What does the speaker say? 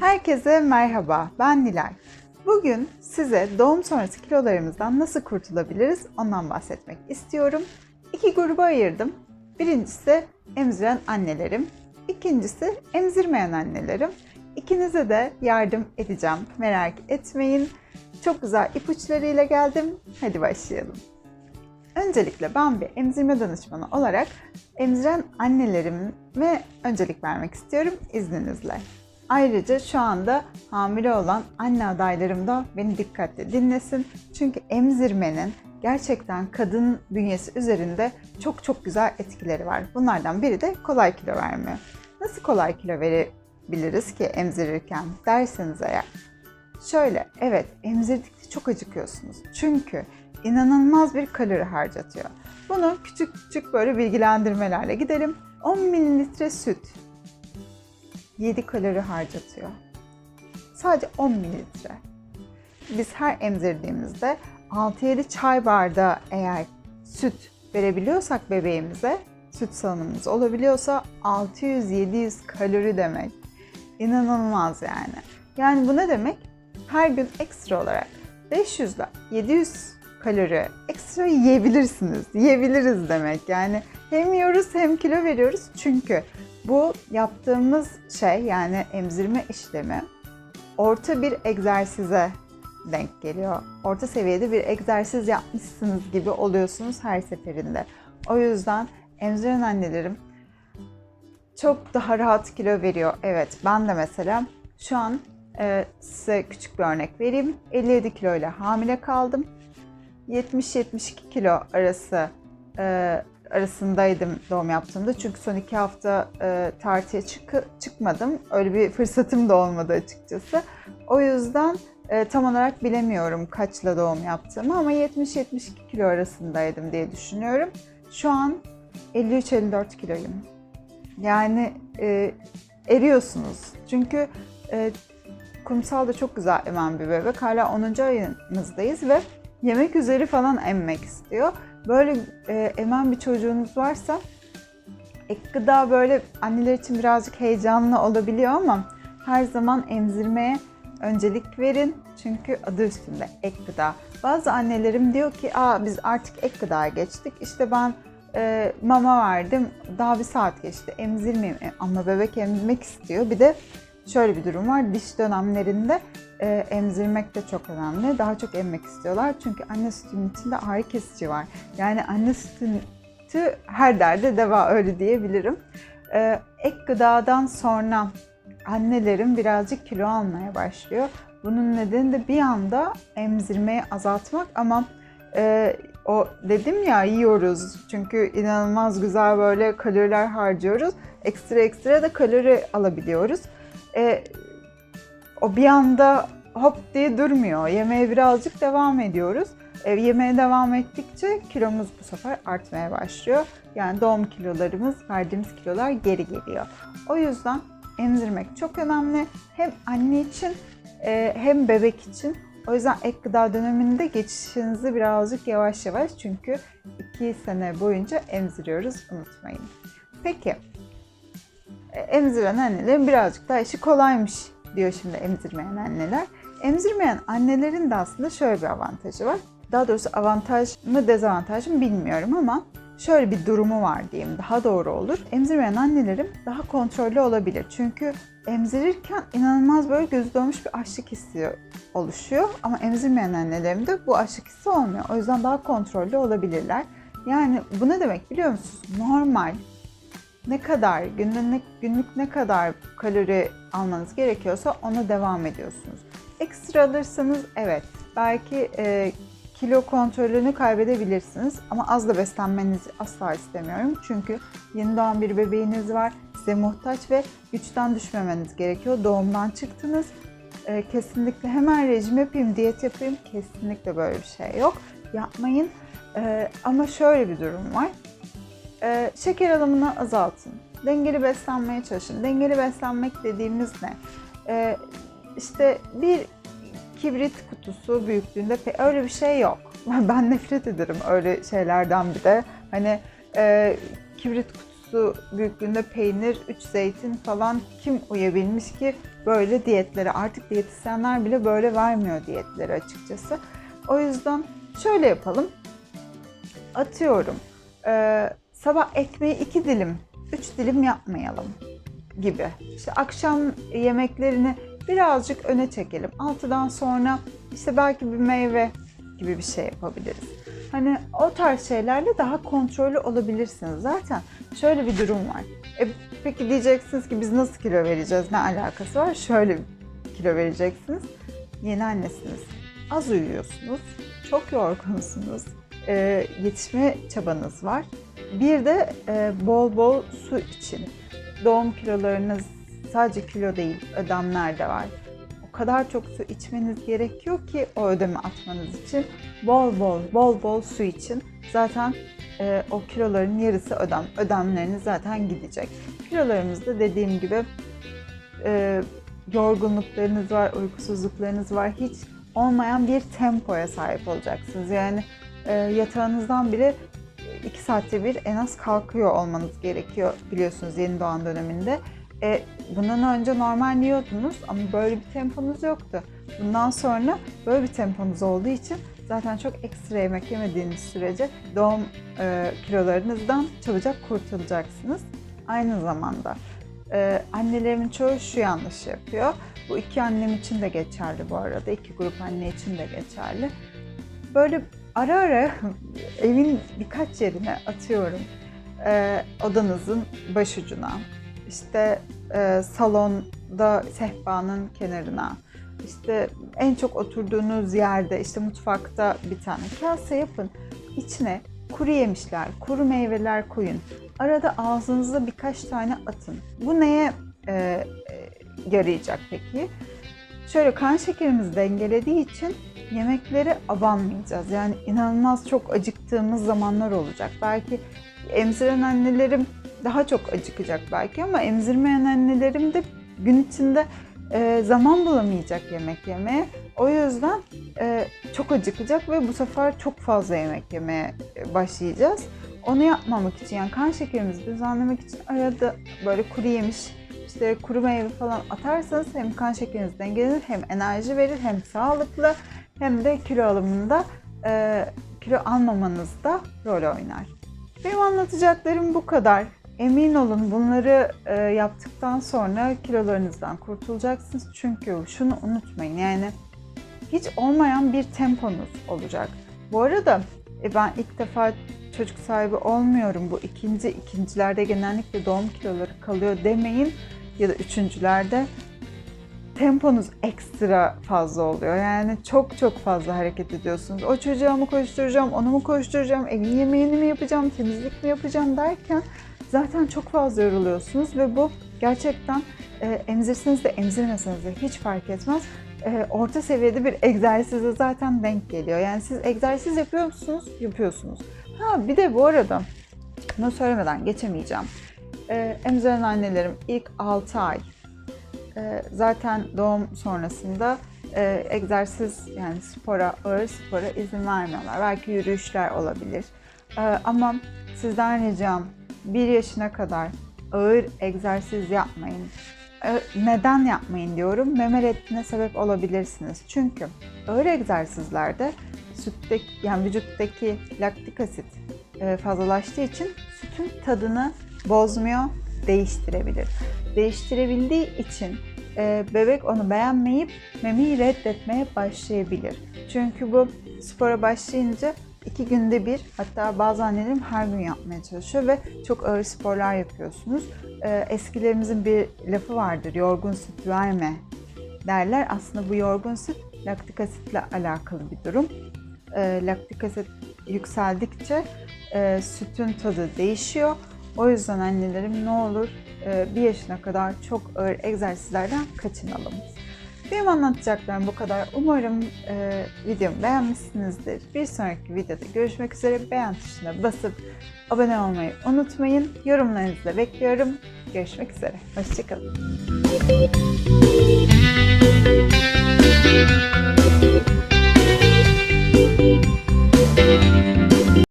Herkese merhaba, ben Nilay. Bugün size doğum sonrası kilolarımızdan nasıl kurtulabiliriz ondan bahsetmek istiyorum. İki gruba ayırdım. Birincisi emziren annelerim, ikincisi emzirmeyen annelerim. İkinize de yardım edeceğim, merak etmeyin. Çok güzel ipuçlarıyla geldim. Hadi başlayalım. Öncelikle ben bir emzirme danışmanı olarak emziren annelerime öncelik vermek istiyorum izninizle. Ayrıca şu anda hamile olan anne adaylarım da beni dikkatle dinlesin. Çünkü emzirmenin gerçekten kadın bünyesi üzerinde çok çok güzel etkileri var. Bunlardan biri de kolay kilo verme. Nasıl kolay kilo verebiliriz ki emzirirken derseniz eğer. Şöyle, evet emzirdikçe çok acıkıyorsunuz. Çünkü inanılmaz bir kalori harcatıyor. Bunu küçük küçük böyle bilgilendirmelerle gidelim. 10 mililitre süt 7 kalori harcatıyor. Sadece 10 mililitre. Biz her emzirdiğimizde 6-7 çay bardağı eğer süt verebiliyorsak bebeğimize, süt salınımımız olabiliyorsa 600-700 kalori demek. İnanılmaz yani. Yani bu ne demek? Her gün ekstra olarak 500 ile 700 kalori ekstra yiyebilirsiniz. Yiyebiliriz demek. Yani hem yiyoruz hem kilo veriyoruz. Çünkü bu yaptığımız şey yani emzirme işlemi orta bir egzersize denk geliyor. Orta seviyede bir egzersiz yapmışsınız gibi oluyorsunuz her seferinde. O yüzden emziren annelerim çok daha rahat kilo veriyor. Evet ben de mesela şu an e, size küçük bir örnek vereyim. 57 kilo ile hamile kaldım. 70-72 kilo arası e, arasındaydım doğum yaptığımda. Çünkü son iki hafta e, tartıya çık çıkmadım. Öyle bir fırsatım da olmadı açıkçası. O yüzden e, tam olarak bilemiyorum kaçla doğum yaptığımı ama 70-72 kilo arasındaydım diye düşünüyorum. Şu an 53-54 kiloyum. Yani e, eriyorsunuz. Çünkü e, kumsal da çok güzel emen bir bebek. Hala 10. ayımızdayız ve yemek üzeri falan emmek istiyor. Böyle e, emen bir çocuğunuz varsa ek gıda böyle anneler için birazcık heyecanlı olabiliyor ama her zaman emzirmeye öncelik verin. Çünkü adı üstünde ek gıda. Bazı annelerim diyor ki Aa, biz artık ek gıdaya geçtik. İşte ben e, mama verdim. Daha bir saat geçti. Emzirmeyeyim. E, Ama bebek emzirmek istiyor. Bir de şöyle bir durum var. Diş dönemlerinde e, emzirmek de çok önemli. Daha çok emmek istiyorlar. Çünkü anne sütünün içinde ağrı kesici var. Yani anne sütü her derde deva öyle diyebilirim. E, ek gıdadan sonra annelerin birazcık kilo almaya başlıyor. Bunun nedeni de bir anda emzirmeyi azaltmak ama e, o dedim ya yiyoruz çünkü inanılmaz güzel böyle kaloriler harcıyoruz. Ekstra ekstra da kalori alabiliyoruz. E, o bir anda hop diye durmuyor. Yemeğe birazcık devam ediyoruz. E, yemeğe devam ettikçe kilomuz bu sefer artmaya başlıyor. Yani doğum kilolarımız, verdiğimiz kilolar geri geliyor. O yüzden emzirmek çok önemli. Hem anne için e, hem bebek için. O yüzden ek gıda döneminde geçişinizi birazcık yavaş yavaş çünkü 2 sene boyunca emziriyoruz unutmayın. Peki e, emziren annelerin birazcık daha işi kolaymış diyor şimdi emzirmeyen anneler. Emzirmeyen annelerin de aslında şöyle bir avantajı var. Daha doğrusu avantaj mı dezavantaj mı bilmiyorum ama şöyle bir durumu var diyeyim daha doğru olur. Emzirmeyen annelerim daha kontrollü olabilir. Çünkü emzirirken inanılmaz böyle gözü dönmüş bir açlık hissi oluşuyor. Ama emzirmeyen annelerimde bu açlık hissi olmuyor. O yüzden daha kontrollü olabilirler. Yani bu ne demek biliyor musunuz? Normal ne kadar günlük günlük ne kadar kalori almanız gerekiyorsa ona devam ediyorsunuz. Ekstra alırsanız evet belki e, kilo kontrolünü kaybedebilirsiniz ama az da beslenmenizi asla istemiyorum. Çünkü yeni doğan bir bebeğiniz var, size muhtaç ve güçten düşmemeniz gerekiyor. Doğumdan çıktınız. E, kesinlikle hemen rejim yapayım, diyet yapayım. Kesinlikle böyle bir şey yok. Yapmayın. E, ama şöyle bir durum var. E, şeker alımını azaltın. Dengeli beslenmeye çalışın. Dengeli beslenmek dediğimiz ne? E, işte bir kibrit kutusu büyüklüğünde öyle bir şey yok. Ben nefret ederim öyle şeylerden bir de. Hani e, kibrit kutusu su büyüklüğünde peynir, 3 zeytin falan kim uyabilmiş ki böyle diyetlere? Artık diyetisyenler bile böyle vermiyor diyetleri açıkçası. O yüzden şöyle yapalım. Atıyorum. Ee, sabah ekmeği 2 dilim, 3 dilim yapmayalım gibi. İşte akşam yemeklerini birazcık öne çekelim. 6'dan sonra işte belki bir meyve gibi bir şey yapabiliriz. Hani o tarz şeylerle daha kontrollü olabilirsiniz. Zaten şöyle bir durum var. E, peki diyeceksiniz ki biz nasıl kilo vereceğiz? Ne alakası var? Şöyle kilo vereceksiniz. Yeni annesiniz. Az uyuyorsunuz. Çok yorgunsunuz. E, yetişme çabanız var. Bir de e, bol bol su için. Doğum kilolarınız sadece kilo değil, ödemler de var. O kadar çok su içmeniz gerekiyor ki o ödemi atmanız için. Bol bol, bol bol su için. Zaten e, o kiloların yarısı ödem. Ödemleriniz zaten gidecek. Kilolarımızda dediğim gibi e, yorgunluklarınız var, uykusuzluklarınız var. Hiç olmayan bir tempoya sahip olacaksınız. Yani e, yatağınızdan bile 2 saatte bir en az kalkıyor olmanız gerekiyor biliyorsunuz yeni doğan döneminde. E, bundan önce normal yiyordunuz ama böyle bir temponuz yoktu. Bundan sonra böyle bir temponuz olduğu için zaten çok ekstra yemek yemediğiniz sürece doğum e, kilolarınızdan çabucak kurtulacaksınız. Aynı zamanda e, annelerimin çoğu şu yanlışı yapıyor. Bu iki annem için de geçerli bu arada. iki grup anne için de geçerli. Böyle ara ara evin birkaç yerine atıyorum e, odanızın başucuna, işte e, salonda sehpanın kenarına, işte en çok oturduğunuz yerde, işte mutfakta bir tane kase yapın. İçine kuru yemişler, kuru meyveler koyun. Arada ağzınıza birkaç tane atın. Bu neye e, e, yarayacak peki? Şöyle kan şekerimizi dengelediği için yemekleri abanmayacağız. Yani inanılmaz çok acıktığımız zamanlar olacak. Belki emziren annelerim daha çok acıkacak belki ama emzirmeyen annelerim de gün içinde e, zaman bulamayacak yemek yemeye. O yüzden e, çok acıkacak ve bu sefer çok fazla yemek yemeye başlayacağız. Onu yapmamak için yani kan şekerimizi düzenlemek için arada böyle kuru yemiş işte kuru meyve falan atarsanız hem kan şekeriniz dengelenir hem enerji verir hem sağlıklı hem de kilo alımında e, kilo almamanızda rol oynar. Benim anlatacaklarım bu kadar. Emin olun bunları e, yaptıktan sonra kilolarınızdan kurtulacaksınız. Çünkü şunu unutmayın yani hiç olmayan bir temponuz olacak. Bu arada e, ben ilk defa çocuk sahibi olmuyorum. Bu ikinci, ikincilerde genellikle doğum kiloları kalıyor demeyin ya da üçüncülerde temponuz ekstra fazla oluyor. Yani çok çok fazla hareket ediyorsunuz. O çocuğa mı koşturacağım, onu mu koşturacağım, evin yemeğini mi yapacağım, temizlik mi yapacağım derken zaten çok fazla yoruluyorsunuz ve bu gerçekten e, emzirseniz de emzirmeseniz de hiç fark etmez. E, orta seviyede bir egzersize zaten denk geliyor. Yani siz egzersiz yapıyor musunuz? Yapıyorsunuz. Ha bir de bu arada bunu söylemeden geçemeyeceğim. Emziren annelerim ilk 6 ay e, zaten doğum sonrasında e, egzersiz yani spora, ağır spora izin vermiyorlar. Belki yürüyüşler olabilir. E, ama sizden ricam 1 yaşına kadar ağır egzersiz yapmayın. E, neden yapmayın diyorum? Meme reddine sebep olabilirsiniz. Çünkü ağır egzersizlerde sütteki yani vücuttaki laktik asit e, fazlalaştığı için sütün tadını bozmuyor, değiştirebilir. Değiştirebildiği için e, bebek onu beğenmeyip memeyi reddetmeye başlayabilir. Çünkü bu spora başlayınca iki günde bir hatta bazı annelerim her gün yapmaya çalışıyor ve çok ağır sporlar yapıyorsunuz. E, eskilerimizin bir lafı vardır yorgun süt verme derler. Aslında bu yorgun süt laktik asitle alakalı bir durum. E, laktik asit yükseldikçe e, sütün tadı değişiyor. O yüzden annelerim ne olur e, bir yaşına kadar çok ağır egzersizlerden kaçınalım. Benim anlatacaklarım bu kadar. Umarım e, videomu beğenmişsinizdir. Bir sonraki videoda görüşmek üzere. Beğen tuşuna basıp abone olmayı unutmayın. Yorumlarınızı da bekliyorum. Görüşmek üzere. Hoşçakalın.